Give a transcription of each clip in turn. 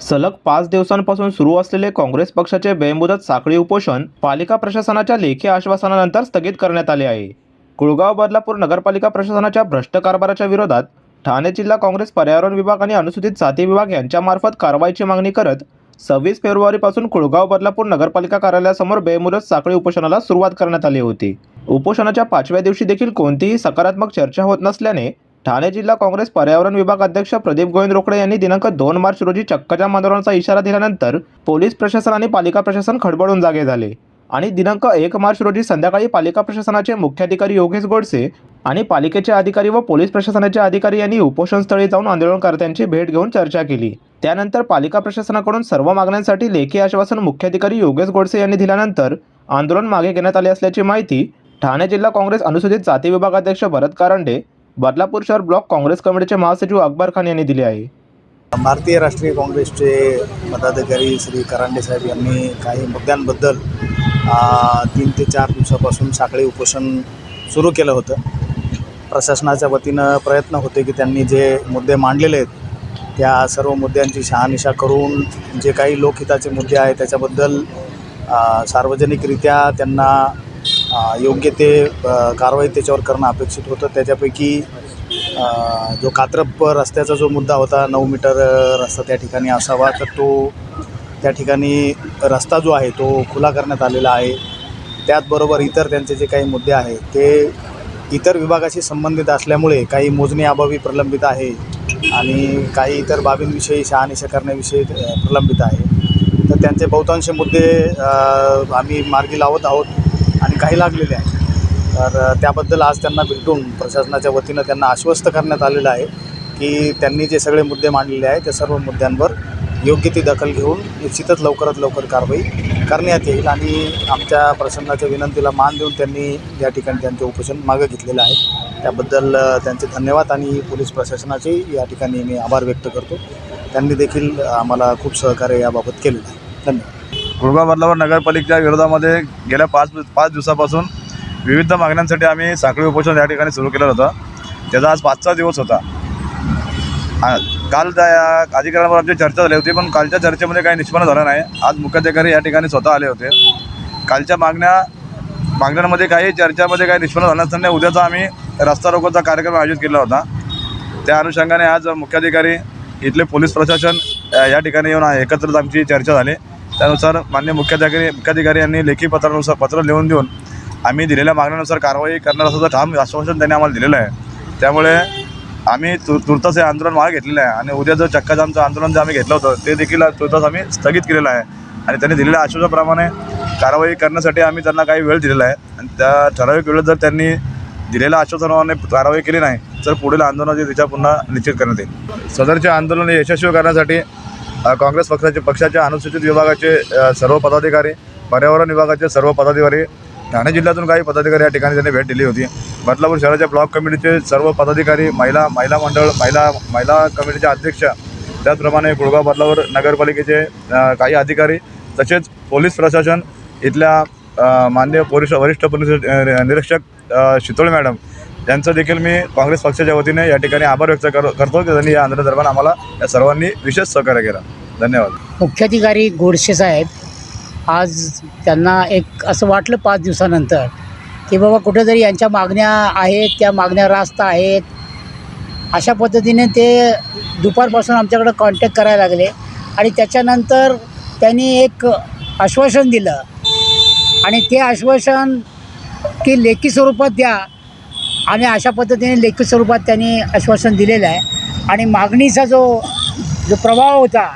सलग पाच दिवसांपासून सुरू असलेले काँग्रेस पक्षाचे बेमुदत साखळी उपोषण पालिका प्रशासनाच्या लेखी आश्वासनानंतर स्थगित करण्यात आले आहे. कुळगाव बदलापूर नगरपालिका प्रशासनाच्या भ्रष्ट कारभाराच्या विरोधात ठाणे जिल्हा काँग्रेस पर्यावरण विभाग आणि अनुसूचित जाती विभाग यांच्यामार्फत कारवाईची मागणी करत सव्वीस फेब्रुवारीपासून कुळगाव बदलापूर नगरपालिका कार्यालयासमोर बेमुदत साखळी उपोषणाला सुरुवात करण्यात आली होती. उपोषणाच्या पाचव्या दिवशी देखील कोणतीही सकारात्मक चर्चा होत नसल्याने ठाणे जिल्हा काँग्रेस पर्यावरण विभाग अध्यक्ष प्रदीप गोविंद रोकडे यांनी दिनांक दोन मार्च रोजी चक्काजाम आंदोलनाचा इशारा दिल्यानंतर पोलीस प्रशासन आणि पालिका प्रशासन खडबडून जागे झाले. आणि दिनांक एक मार्च रोजी संध्याकाळी पालिका प्रशासनाचे मुख्याधिकारी योगेश गोडसे आणि पालिकेचे अधिकारी व पोलीस प्रशासनाचे अधिकारी यांनी उपोषणस्थळी जाऊन आंदोलनकर्त्यांची भेट घेऊन चर्चा केली. त्यानंतर पालिका प्रशासनाकडून सर्व मागण्यांसाठी लेखी आश्वासन मुख्याधिकारी योगेश गोडसे यांनी दिल्यानंतर आंदोलन मागे घेण्यात आले असल्याची माहिती ठाणे जिल्हा काँग्रेस अनुसूचित जाती विभाग अध्यक्ष भरत कारंडे बदलापूर शहर ब्लॉक काँग्रेस कमिटीचे महासचिव अकबर खान यांनी दिले आहे. भारतीय राष्ट्रीय काँग्रेसचे पदाधिकारी श्री करांडे साहेब यांनी काही मुद्द्यांबद्दल तीन ते चार दिवसापासून साखळी उपोषण सुरू केलं होतं. प्रशासनाच्या वतीनं प्रयत्न होते की त्यांनी जे मुद्दे मांडलेले आहेत त्या सर्व मुद्द्यांची शहानिशा करून जे काही लोकहिताचे मुद्दे आहेत त्याच्याबद्दल सार्वजनिकरित्या त्यांना योग्य ते कारवाई त्याच्यावर करणं अपेक्षित होतं. त्याच्यापैकी जो कात्रप रस्त्याचा जो मुद्दा होता नऊ मीटर रस्ता त्या ठिकाणी असावा तर तो त्या ठिकाणी रस्ता जो आहे तो खुला करण्यात आलेला आहे. त्याचबरोबर इतर त्यांचे जे काही मुद्दे आहेत ते इतर विभागाशी संबंधित असल्यामुळे काही मोजणी अभावी प्रलंबित आहे आणि काही इतर बाबींविषयी शहानिशा करण्याविषयी प्रलंबित आहे. तर त्यांचे बहुतांश मुद्दे आम्ही मार्गी लावत आहोत. आणि काही लागलेले आहेत तर त्याबद्दल आज त्यांना भेटून प्रशासनाच्या वतीनं त्यांना आश्वस्त करण्यात आलेलं आहे की त्यांनी जे सगळे मुद्दे मांडलेले आहेत त्या सर्व मुद्द्यांवर योग्य ती दखल घेऊन निश्चितच लवकरात लवकर कारवाई करण्यात येईल आणि आमच्या प्रशासनाच्या विनंतीला मान देऊन त्यांनी या ठिकाणी त्यांचे उपोषण मागं घेतलेलं आहे. त्याबद्दल त्यांचे धन्यवाद आणि पोलीस प्रशासनाचे या ठिकाणी मी आभार व्यक्त करतो. त्यांनी देखील आम्हाला खूप सहकार्य याबाबत केलेलं आहे. धन्यवाद. कुळगाव बदलावर नगरपालिकेच्या विरोधामध्ये गेल्या पाच पाच दिवसापासून विविध मागण्यांसाठी आम्ही साखळी उपोषण या ठिकाणी सुरू केलं होतं. त्याचा आज पाचचा दिवस होता. काल त्या या अधिकाऱ्यांवर आमची चर्चा झाली होती पण कालच्या चर्चेमध्ये काही निष्पन्न झालं नाही. आज मुख्याधिकारी या ठिकाणी स्वतः आले होते. कालच्या मागण्या मागण्यांमध्ये काही चर्चामध्ये काही निष्पन्न झालं नसताना उद्याचा आम्ही रस्ता रोकोचा कार्यक्रम आयोजित केला होता. त्या अनुषंगाने आज मुख्याधिकारी इथले पोलीस प्रशासन या ठिकाणी येऊन एकत्रच आमची चर्चा झाली. त्यानुसार मान्य मुख्याधिकारी मुख्याधिकारी यांनी लेखी पत्रानुसार पत्र लिहून देऊन आम्ही दिलेल्या मागण्यानुसार कारवाई करणार असं ठाम आश्वासन त्यांनी आम्हाला दिलेलं आहे. त्यामुळे आम्ही तु तुर्तास हे आंदोलन मागे घेतलेलं आहे आणि उद्या जो चक्काजामचं आंदोलन जे आम्ही घेतलं होतं ते देखील तुर्तास आम्ही स्थगित केलेलं आहे. आणि त्यांनी दिलेल्या आश्वासाप्रमाणे कारवाई करण्यासाठी आम्ही त्यांना काही वेळ दिलेला आहे. आणि त्या ठराविक वेळेत जर त्यांनी दिलेल्या आश्वासनाने कारवाई केली नाही तर पुढील आंदोलनाची दिशा पुन्हा निश्चित करण्यात येईल. सदरचे आंदोलन यशस्वी करण्यासाठी काँग्रेस पक्षाचे पक्षाच्या अनुसूचित विभागाचे सर्व पदाधिकारी पर्यावरण विभागाचे सर्व पदाधिकारी ठाणे जिल्ह्यातून काही पदाधिकारी या ठिकाणी त्यांनी भेट दिली होती. बदलापूर शहराच्या ब्लॉक कमिटीचे सर्व पदाधिकारी महिला महिला मंडळ महिला महिला कमिटीचे अध्यक्ष त्याचप्रमाणे गुळगाव बदलावर नगरपालिकेचे काही अधिकारी तसेच पोलीस प्रशासन इथल्या मान्य पोलीस वरिष्ठ पोलीस निरीक्षक अ, शितोळे मॅडम यांचं देखील मी काँग्रेस पक्षाच्या वतीने या ठिकाणी आभार व्यक्त कर करतो की त्यांनी या आंदोलनादरम्यान आम्हाला या सर्वांनी विशेष सहकार्य केलं. धन्यवाद. मुख्याधिकारी गोडसे साहेब आज त्यांना एक असं वाटलं पाच दिवसानंतर की बाबा कुठेतरी यांच्या मागण्या आहेत त्या मागण्या रास्त आहेत. अशा पद्धतीने ते दुपारपासून आमच्याकडं कॉन्टॅक्ट करायला लागले आणि त्याच्यानंतर त्यांनी एक आश्वासन दिलं. आणि ते आश्वासन की लेखी स्वरूपात द्या. आणि अशा पद्धतीने लेखी स्वरूपात त्यांनी आश्वासन दिलेलं आहे. आणि मागणीचा जो जो प्रभाव होता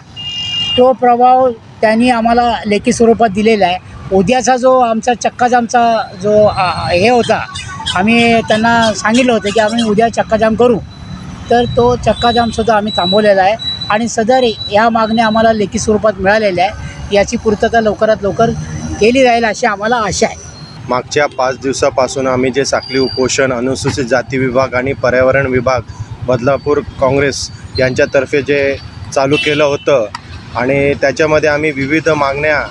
तो प्रभाव त्यांनी आम्हाला लेखी स्वरूपात दिलेला आहे. उद्याचा जो आमचा चक्काजामचा जो हे होता आम्ही त्यांना सांगितलं होतं की आम्ही उद्या चक्काजाम करू. तर तो चक्काजामसुद्धा आम्ही थांबवलेला आहे. आणि सदर ह्या मागण्या आम्हाला लेखी स्वरूपात मिळालेल्या आहे याची पूर्तता लवकरात लवकर केली जाईल अशी आम्हाला आशा आहे. मागच्या पाच दिवसापासून आम्ही जे साखळी उपोषण अनुसूचित जाती विभाग आणि पर्यावरण विभाग बदलापूर काँग्रेस यांच्यातर्फे जे चालू केलं होतं आणि त्याच्यामध्ये आम्ही विविध मागण्या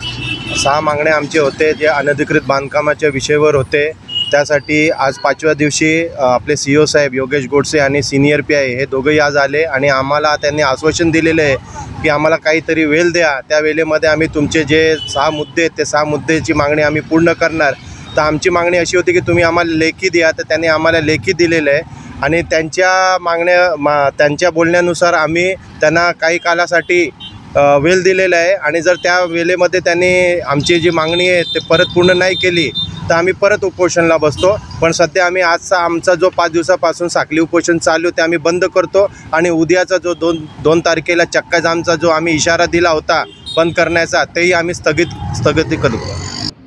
सहा मागण्या आमचे होते जे अनधिकृत बांधकामाच्या विषयावर होते. त्यासाठी आज पाचव्या दिवशी आपले सी ओ साहेब योगेश गोडसे आणि सिनियर पी आय हे दोघंही आज आले आणि आम्हाला त्यांनी आश्वासन दिलेलं आहे की आम्हाला काहीतरी वेळ द्या. त्या वेळेमध्ये आम्ही तुमचे जे सहा मुद्दे आहेत ते सहा मुद्द्याची मागणी आम्ही पूर्ण करणार. तर आमची मागणी अशी होती की तुम्ही आम्हाला लेखी द्या तर त्यांनी आम्हाला लेखी दिलेलं आहे. आणि त्यांच्या मागण्या मा त्यांच्या बोलण्यानुसार आम्ही त्यांना काही कालासाठी वेल दिलेला आहे. आणि जर त्या वेळेमध्ये त्यांनी आमची जी मागणी आहे ते परत पूर्ण नाही केली तर आम्ही परत उपोषणला बसतो. पण सध्या आम्ही आजचा आमचा जो पाच दिवसापासून साखली उपोषण चालू ते आम्ही बंद करतो. आणि उद्याचा जो दोन दोन तारखेला चक्काजामचा जो आम्ही इशारा दिला होता बंद करण्याचा तेही आम्ही स्थगित स्थगिती करतो